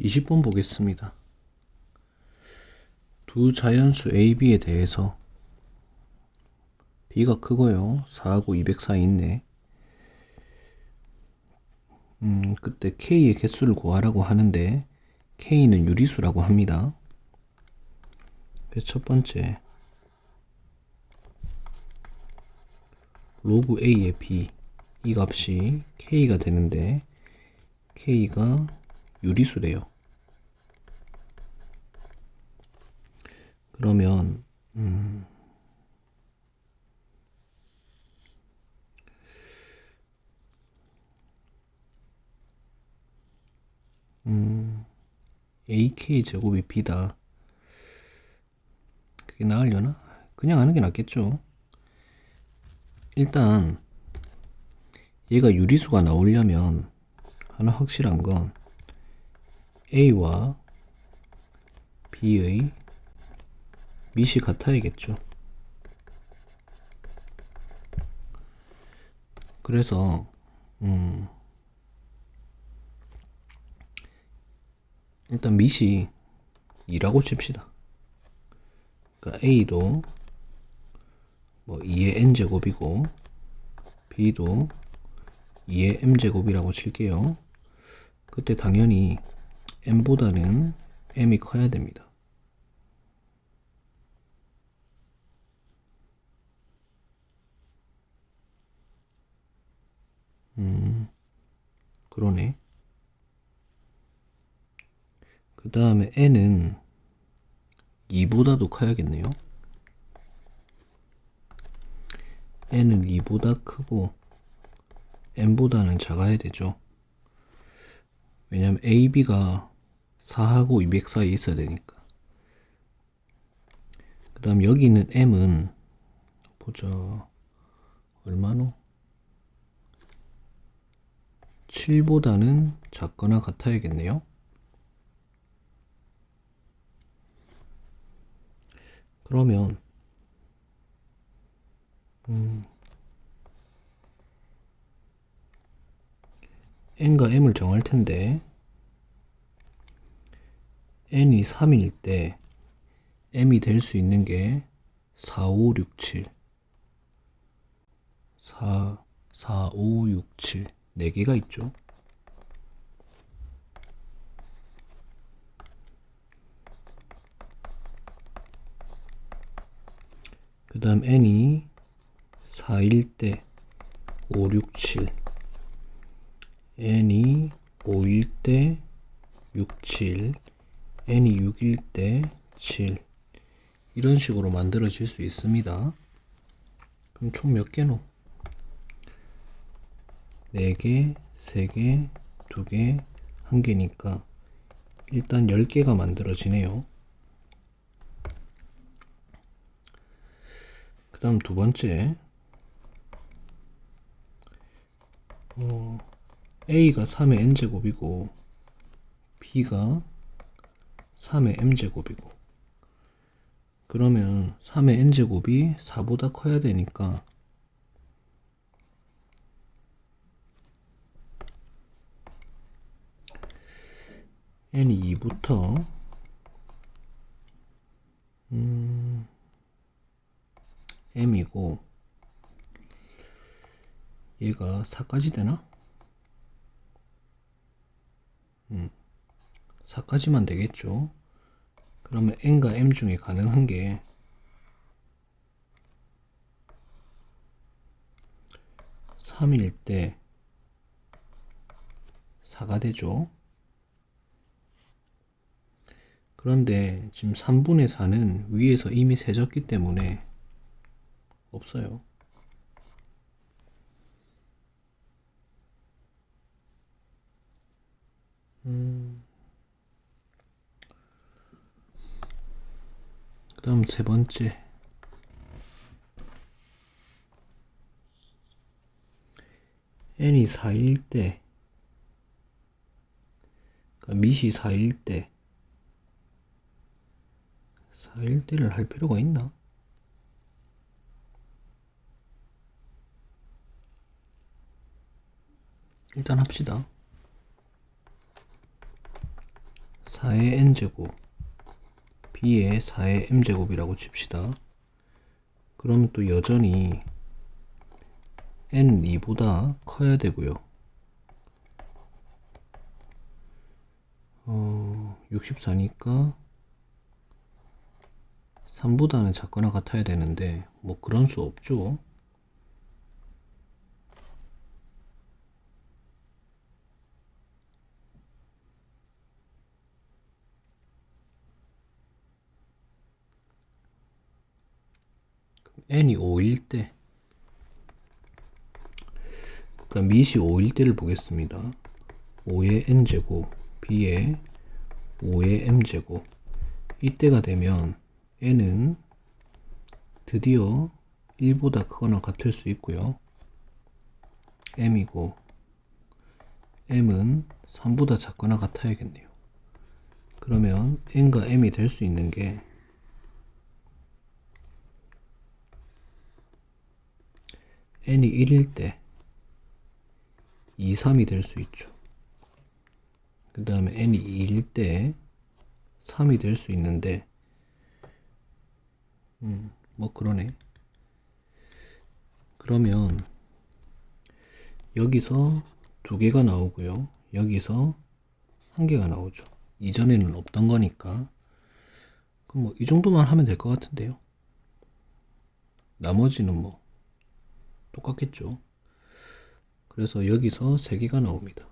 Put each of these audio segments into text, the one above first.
20번 보겠습니다. 두 자연수 A, B에 대해서 B가 크고요. 4하고 200 사이 있네. 음, 그때 K의 개수를 구하라고 하는데 K는 유리수라고 합니다. 첫 번째 로그 A의 B 이 값이 K가 되는데 K가 유리수래요. 그러면 음, 음, AK 제곱이 B다. 그게 나으려나? 그냥 하는 게 낫겠죠. 일단 얘가 유리수가 나오려면 하나 확실한 건 A와 B의 밑이 같아야겠죠. 그래서 음 일단 밑이 2라고 칩시다. 그러니까 A도 뭐 2의 n제곱이고 B도 2의 m제곱이라고 칠게요. 그때 당연히 m보다는 m이 커야 됩니다. 음, 그러네. 그 다음에 n은 2보다도 커야겠네요. n은 2보다 크고 m보다는 작아야 되죠. 왜냐면 a, b가 4하고 200 사이에 있어야 되니까. 그 다음 여기 있는 m은 보자 얼마노? 7보다는 작거나 같아야겠네요. 그러면 음, n과 m을 정할 텐데 n이 3일 때 m이 될 수 있는 게 4, 5, 6, 7 4, 4, 5, 6, 7 4개가 있죠. 그 다음 n이 4일 때 5, 6, 7 n이 5일 때 6, 7 n이 6일 때 7 이런 식으로 만들어질 수 있습니다. 그럼 총 몇 개노? 4개, 3개, 2개, 1개니까 일단 10개가 만들어지네요. 그 다음 두 번째 어, A가 3의 n제곱이고 B가 3의 m제곱이고 그러면 3의 n제곱이 4보다 커야 되니까 n이 2부터 음, m이고 얘가 4까지 되나? 음, 4까지만 되겠죠. 그러면 n과 m 중에 가능한 게 3일 때 4가 되죠. 그런데 지금 3분의 4는 위에서 이미 세졌기 때문에 없어요. 음. 다음 세 번째. n이 4일 때, 그러니까 밑이 4일 때, 4일 때를 할 필요가 있나? 일단 합시다. 4의 n제곱 b의 4의 m제곱이라고 칩시다. 그러면 또 여전히 n 2보다 커야 되고요. 어, 64니까 3보다는 작거나 같아야 되는데 뭐 그런 수 없죠. N이 5일 때 그러니까 밑이 5일 때를 보겠습니다. 5의 n제곱 b의 5의 m제곱 이때가 되면 n은 드디어 1보다 크거나 같을 수 있고요. m이고 m은 3보다 작거나 같아야겠네요. 그러면 n과 m이 될 수 있는 게 n이 1일 때 2, 3이 될 수 있죠. 그 다음에 n이 2일 때 3이 될 수 있는데 음, 뭐 그러네. 그러면 여기서 두 개가 나오고요. 여기서 한 개가 나오죠. 이전에는 없던 거니까. 그럼 뭐 이 정도만 하면 될 것 같은데요. 나머지는 뭐 똑같겠죠. 그래서 여기서 세 개가 나옵니다.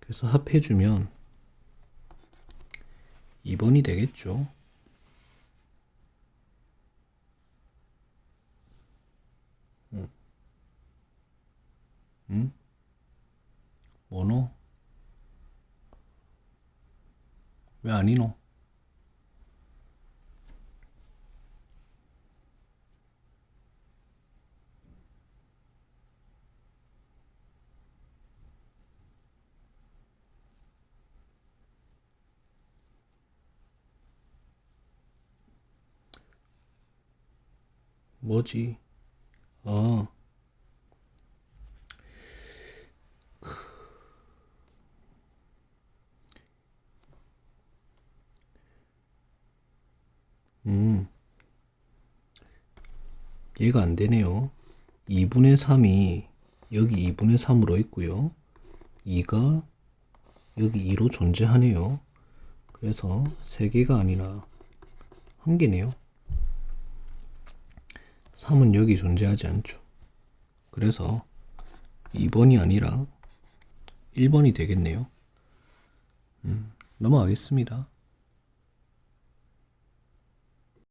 그래서 합해주면 2번이 되겠죠. 응? 응? 뭐노? 왜 아니노? 뭐지? 아, 음, 얘가 안 되네요. 2분의 3이 여기 2분의 3으로 있고요. 2가 여기 2로 존재하네요. 그래서 3개가 아니라 1개네요. 3은 여기 존재하지 않죠. 그래서 2번이 아니라 1번이 되겠네요. 음, 넘어가겠습니다.